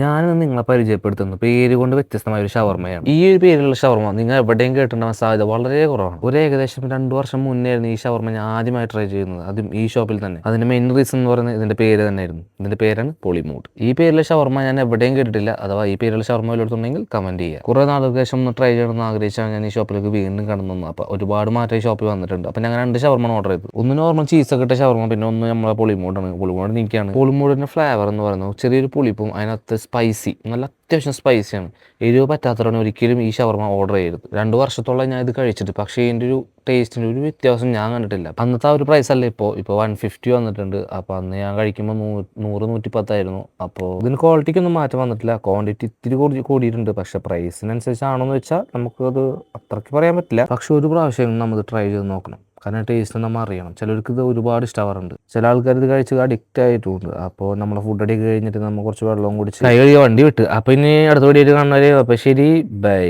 ഞാനിന്ന് നിങ്ങളെ പരിചയപ്പെടുത്തുന്നു. പേര് കൊണ്ട് വ്യത്യസ്തമായ ഒരു ഷവർമ്മയാണ് ഈ ഒരു പേരിലുള്ള ഷവർമ്മ നിങ്ങൾ എവിടെയും കേട്ടിട്ടുണ്ടാവാൻ സാധ്യത വളരെ കുറവാണ്. ഒരു ഏകദേശം രണ്ടു വർഷം മുന്നേ ആയിരുന്നു ഈ ഷവർമ്മ ഞാൻ ആദ്യമായി ട്രൈ ചെയ്യുന്നത്. അതും ഈ ഷോപ്പിൽ തന്നെ. അതിന്റെ മെയിൻ റീസൺ എന്ന് പറയുന്നത് ഇതിന്റെ പേര് തന്നെയായിരുന്നു. ഇതിന്റെ പേരാണ് പോളിമൂട്ട് ഈ പേരിലെ ഷവർമ്മ ഞാൻ എവിടെയും കേട്ടിട്ടില്ല. അഥവാ ഈ പേരിലുള്ള ഷവർമ്മ വല്ലതുണ്ടെങ്കിൽ കമന്റ് ചെയ്യുക. കുറെ നാളുകൾക്ക് ശേഷം ഒന്ന് ട്രൈ ചെയ്യണമെന്ന് ആഗ്രഹിച്ചാണ് ഞാൻ ഈ ഷോപ്പിലേക്ക് വീണ്ടും കടന്നു വന്നു അപ്പോൾ ഒരുപാട് മാറ്റം ഈ ഷോപ്പിൽ വന്നിട്ടുണ്ട്. അപ്പോൾ ഞാൻ രണ്ട് ഷവർമ്മ ഓർഡർ ചെയ്തു. ഒന്ന് നോർമൽ ചീസ് ഇട്ട ഷവർമ്മ പിന്നെ ഒന്ന് നമ്മളെ പൊളിമൂടാണ് പൊളിമൂട് നിൽക്കുകയാണ് പൊളിമൂടിന്റെ ഫ്ലേവർ എന്ന് പറയുന്നത് ചെറിയൊരു പുളിപ്പും അതിനകത്ത് സ്പൈസി നല്ല അത്യാവശ്യം സ്പൈസിയാണ് എരിവ് പറ്റാത്തതാണ് ഒരിക്കലും ഈ ഷവർമ്മ ഓർഡർ ചെയ്യരുത്. രണ്ട് വർഷത്തോളം ഞാൻ ഇത് കഴിച്ചിട്ട് പക്ഷേ ഇതിന്റെ ഒരു ടേസ്റ്റിന്റെ ഒരു വ്യത്യാസം ഞാൻ കണ്ടിട്ടില്ല. അന്നത്തെ ആ ഒരു പ്രൈസ് അല്ല ഇപ്പോൾ ഇപ്പോൾ വൺ ഫിഫ്റ്റി വന്നിട്ടുണ്ട്. അപ്പോൾ അന്ന് ഞാൻ കഴിക്കുമ്പോൾ നൂ നൂറ് നൂറ്റി പത്തായിരുന്നു അപ്പോൾ ഇതിന് ക്വാളിറ്റിക്കൊന്നും മാറ്റം വന്നിട്ടില്ല. ക്വാണ്ടിറ്റി ഇത്തിരി കൂടി കൂടിയിട്ടുണ്ട്. പക്ഷേ പ്രൈസിനനുസരിച്ചാണോ എന്ന് വെച്ചാൽ നമുക്കത് അത്രയ്ക്ക് പറയാൻ പറ്റില്ല. പക്ഷേ ഒരു പ്രാവശ്യം നമ്മൾ ട്രൈ ചെയ്ത് നോക്കണം. കാരണം ടേസ്റ്റ് നമ്മൾ അറിയണം. ചിലർക്ക് ഇത് ഒരുപാട് ഇഷ്ടമാവാറുണ്ട് ചില ആൾക്കാർ ഇത് കഴിച്ച് അഡിക്റ്റ് ആയിട്ടുണ്ട്. അപ്പോൾ നമ്മളെ ഫുഡ് അടി കഴിഞ്ഞിട്ട് നമ്മൾ കുറച്ച് വെള്ളവും കുടിച്ച് കൈ കഴുകിയ വണ്ടി വിട്ട്. അപ്പോൾ ഇനി അടുത്ത വീഡിയോ കാണുന്നവരെ അപ്പോൾ ശരി ബൈ